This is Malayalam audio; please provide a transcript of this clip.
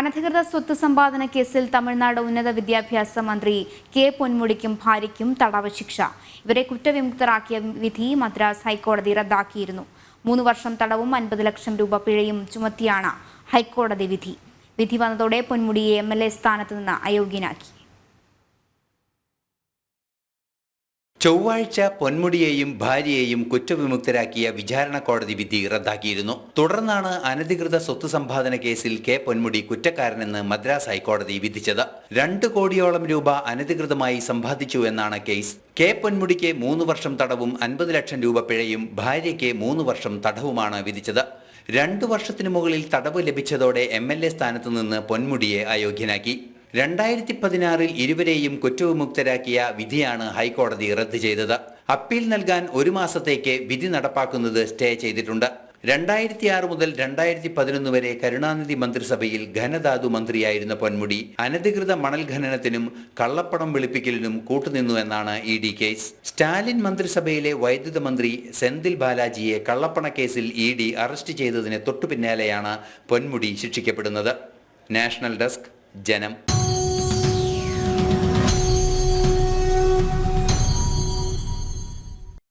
അനധികൃത സ്വത്ത് സമ്പാദന കേസിൽ തമിഴ്നാട് ഉന്നത വിദ്യാഭ്യാസ മന്ത്രി കെ പൊന്മുടിക്കും ഭാര്യയ്ക്കും തടവ് ശിക്ഷ. ഇവരെ കുറ്റവിമുക്തരാക്കിയ വിധി മദ്രാസ് ഹൈക്കോടതി റദ്ദാക്കിയിരുന്നു. മൂന്ന് വർഷം തടവും അൻപത് ലക്ഷം രൂപ പിഴയും ചുമത്തിയാണ് ഹൈക്കോടതി വിധി. വിധി വന്നതോടെ പൊന്മുടിയെ എം എൽ എ സ്ഥാനത്ത് നിന്ന് അയോഗ്യനാക്കി. ചൊവ്വാഴ്ച പൊന്മുടിയെയും ഭാര്യയെയും കുറ്റവിമുക്തരാക്കിയ വിചാരണ കോടതി വിധി റദ്ദാക്കിയിരുന്നു. തുടർന്നാണ് അനധികൃത സ്വത്ത് സമ്പാദന കേസിൽ കെ പൊന്മുടി കുറ്റക്കാരനെന്ന് മദ്രാസ് ഹൈക്കോടതി വിധിച്ചത്. രണ്ട് കോടിയോളം രൂപ അനധികൃതമായി സമ്പാദിച്ചു എന്നാണ് കേസ്. കെ പൊന്മുടിക്ക് മൂന്ന് വർഷം തടവും അൻപത് ലക്ഷം രൂപ പിഴയും ഭാര്യയ്ക്ക് മൂന്ന് വർഷം തടവുമാണ് വിധിച്ചത്. രണ്ടു വർഷത്തിനു മുകളിൽ തടവ് ലഭിച്ചതോടെ എം എൽ എ സ്ഥാനത്തു നിന്ന് പൊന്മുടിയെ അയോഗ്യനാക്കി. രണ്ടായിരത്തി പതിനാറിൽ ഇരുവരെയും കുറ്റവിമുക്തരാക്കിയ വിധിയാണ് ഹൈക്കോടതി റദ്ദ് ചെയ്തത്. അപ്പീൽ നൽകാൻ ഒരു മാസത്തേക്ക് വിധി നടപ്പാക്കുന്നത് സ്റ്റേ ചെയ്തിട്ടുണ്ട്. രണ്ടായിരത്തി ആറ് മുതൽ രണ്ടായിരത്തി പതിനൊന്ന് വരെ കരുണാനിധി മന്ത്രിസഭയിൽ ഘനധാതു മന്ത്രിയായിരുന്ന പൊന്മുടി അനധികൃത മണൽ ഖനനത്തിനും കള്ളപ്പണം വെളുപ്പിക്കലിനും കൂട്ടുനിന്നു എന്നാണ് ഇ ഡി കേസ്. സ്റ്റാലിൻ മന്ത്രിസഭയിലെ വൈദ്യുത മന്ത്രി സെന്തിൽ ബാലാജിയെ കള്ളപ്പണ കേസിൽ ഇ ഡി അറസ്റ്റ് ചെയ്തതിന് തൊട്ടു പിന്നാലെയാണ് പൊന്മുടി ശിക്ഷിക്കപ്പെടുന്നത്. നാഷണൽ ഡെസ്ക് ജനം.